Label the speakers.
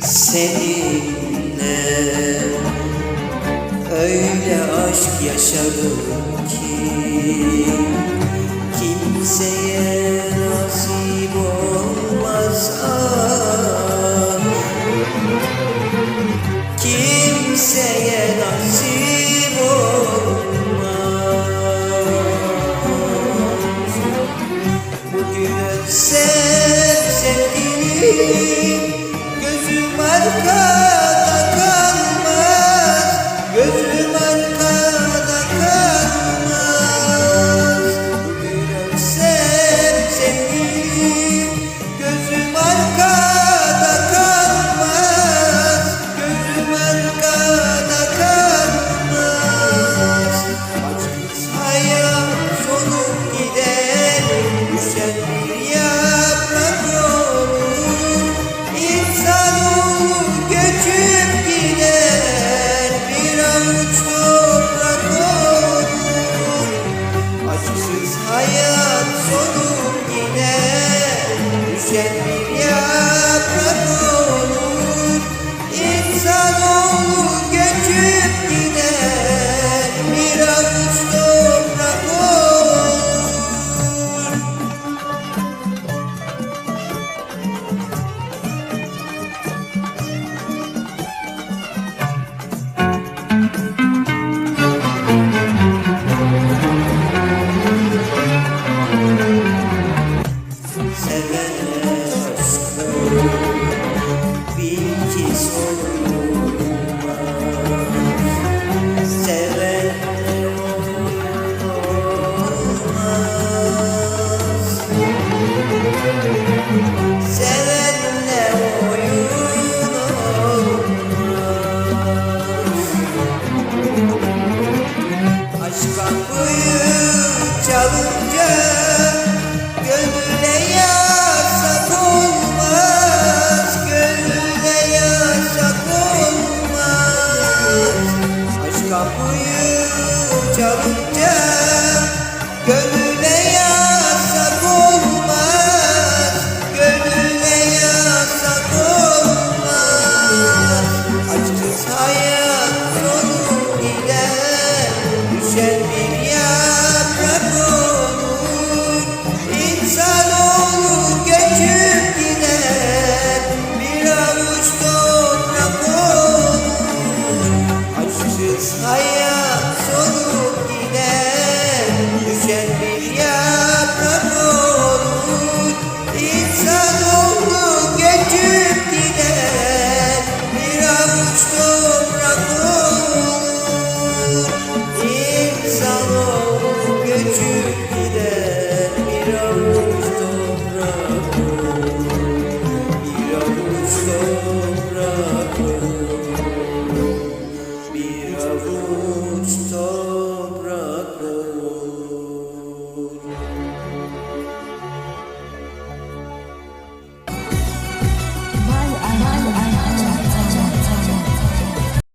Speaker 1: Seninle öyle aşk yaşadım ki sevdiğini Acısız hayat sonu yine. Düşen bir sarınca Gönüle yasak olmaz Gönüle yasak olmaz Aşka buyu çalın